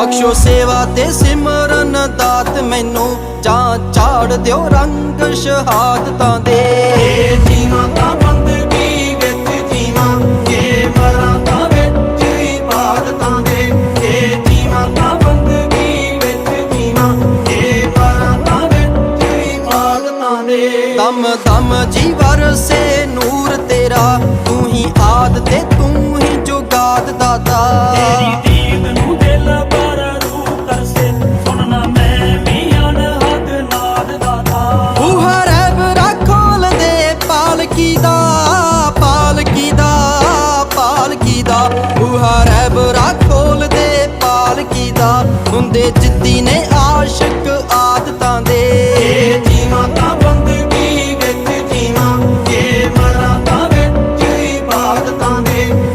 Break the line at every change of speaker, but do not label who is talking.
ਬਖਸ਼ੋ ਸੇਵਾ ਤੇ ਸਿਮਰਨ ਦਾਤ ਮੈਨੂੰ। ਜਾਂ ਚਾੜ ਦਿਓ ਰੰਗ ਸ਼ਹਾਦਤਾਂ ਦੇ।
ਜੀਵਾਂ ਤਾਂ ਬੰਦਗੀ ਵਿੱਚ ਜੀਵਾਂ ਏ ਮਰਾਂ ਤਾਂ ਵਿੱਚ ਇਬਾਦਤਾਂ ਦੇ। ਏ ਜੀਵਾਂ ਤਾਂ ਬੰਦਗੀ ਵਿੱਚ ਜੀਵਾਂ ਏ ਮਰਾਂ ਤਾਂ ਵਿੱਚ ਇਬਾਦਤਾਂ ਦੇ।
ਦਮ ਦਮ ਜੀ ਵਰਸੇ ਨੂਰ
ਬੂਹਾ ਰੈਬਰਾ ਪਾਲਕੀ ਦਾ ਪਾਲਕੀ ਦਾ ਪਾਲਕੀ ਦਾ।
ਬੂਹਾ ਰੈਬਰਾ ਪਾਲਕੀ ਦਾ, ਹੁੰਦੇ ਜਿੱਦੀ ਨੇ ਆਸ਼ਿਕ ਆਦਤਾਂ ਦੇ। ਇਹ ਜੀਵਾਂ ਤਾਂ ਬੰਦਗੀ ਮਰਾਂ ਤਾਂ ਵਿੱਚ ਦੇ।